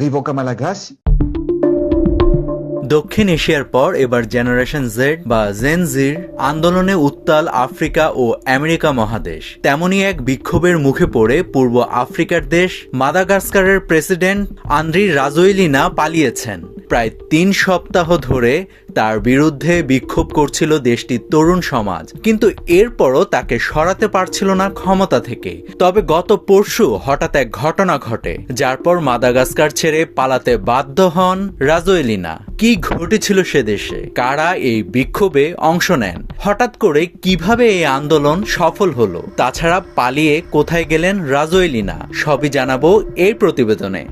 Rivoca মালাগাস দক্ষিণ এশিয়ার পর এবার জেনারেশন জেড বা জেনজির আন্দোলনে উত্তাল আফ্রিকা ও আমেরিকা মহাদেশ। তেমনই এক বিক্ষোভের মুখে পড়ে পূর্ব আফ্রিকার দেশ মাদাগাস্কারের প্রেসিডেন্ট আন্দ্রি রাজোইলিনা পালিয়েছেন। প্রায় তিন সপ্তাহ ধরে তার বিরুদ্ধে বিক্ষোভ করছিল দেশটির তরুণ সমাজ। কিন্তু এরপরও তাকে সরাতে পারছিল না ক্ষমতা থেকে। তবে গত পরশু হঠাৎ এক ঘটনা ঘটে, যার পর মাদাগাস্কার ছেড়ে পালাতে বাধ্য হন রাজোয়েলিনা। কি ঘটেছিল সে দেশে? কারা এই বিক্ষোভে অংশ নেন? হঠাৎ করে কীভাবে এই আন্দোলন সফল হলো? তাছাড়া পালিয়ে কোথায় গেলেন রাজোয়েলিনা? সবই জানাব এই প্রতিবেদনে।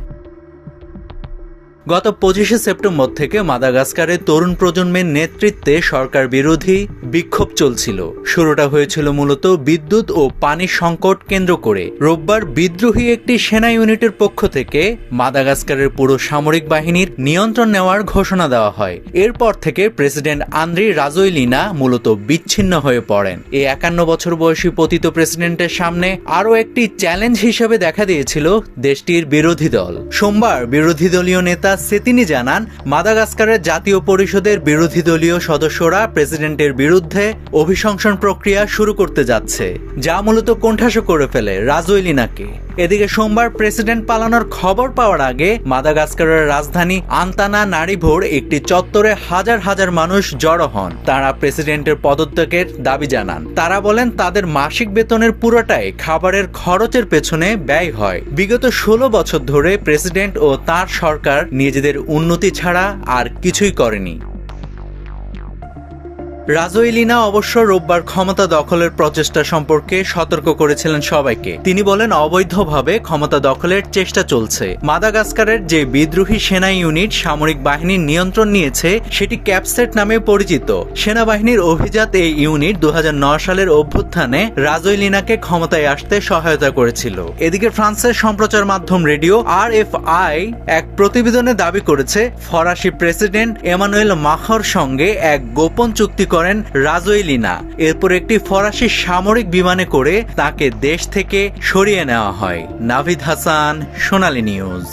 গত পঁচিশে সেপ্টেম্বর থেকে মাদাগাস্কারের তরুণ প্রজন্মের নেতৃত্বে সরকার বিরোধী বিক্ষোভ চলছিল। শুরুটা হয়েছিল মূলত বিদ্যুৎ ও পানির সংকট কেন্দ্র করে। রোববার বিদ্রোহী একটি সেনা ইউনিটের পক্ষ থেকে মাদাগাস্কারের পুরো সামরিক বাহিনীর নিয়ন্ত্রণ নেওয়ার ঘোষণা দেওয়া হয়। এরপর থেকে প্রেসিডেন্ট আন্দ্রি রাজৈলিনা মূলত বিচ্ছিন্ন হয়ে পড়েন। এই একান্ন বছর বয়সী পতিত প্রেসিডেন্টের সামনে আরও একটি চ্যালেঞ্জ হিসেবে দেখা দিয়েছিল দেশটির বিরোধী দল। সোমবার বিরোধী দলীয় নেতা সেতিনি জানান, মাদাগাস্কারের জাতীয় পরিষদের বিরোধী দলীয় সদস্যরা প্রেসিডেন্টের বিরুদ্ধে অভিশংসন প্রক্রিয়া শুরু করতে যাচ্ছে, যা মূলত কোণঠাস করে ফেলে রাজৈলিনাকে। এদিকে সোমবার প্রেসিডেন্ট পালানোর খবর পাওয়ার আগে মাদাগাস্কারের রাজধানী আন্তানা নারীভোর একটি চত্বরে হাজার হাজার মানুষ জড়ো হন। তারা প্রেসিডেন্টের পদত্যাগের দাবি জানান। তারা বলেন, তাদের মাসিক বেতনের পুরোটাই খাবারের খরচের পেছনে ব্যয় হয়। বিগত ষোলো বছর ধরে প্রেসিডেন্ট ও তার সরকার নিজেদের উন্নতি ছাড়া আর কিছুই করেনি। রাজৈলিনা অবশ্য রোববার ক্ষমতা দখলের প্রচেষ্টা সম্পর্কে সতর্ক করেছিলেন সবাইকে। তিনি বলেন, অবৈধভাবে ক্ষমতা দখলের চেষ্টা চলছে। মাদাগাস্কারের যে বিদ্রোহী সেনা ইউনিট সামরিক বাহিনীর নিয়ন্ত্রণ নিয়েছে, সেটি ক্যাপসেট নামে পরিচিত। সেনাবাহিনীর অভিজাত এই ইউনিট দুহাজার নয় সালের অভ্যুত্থানে রাজৈলিনাকে ক্ষমতায় আসতে সহায়তা করেছিল। এদিকে ফ্রান্সের সম্প্রচার মাধ্যম রেডিও আর এফ আই এক প্রতিবেদনে দাবি করেছে, ফরাসি প্রেসিডেন্ট এমানুয়েল মাখর সঙ্গে এক গোপন চুক্তি করেন রাজৈলিনা এরপর একটি ফরাসি সামরিক বিমানে করে তাকে দেশ থেকে সরিয়ে নেওয়া হয়। নাভিদ হাসান, সোনালী নিউজ।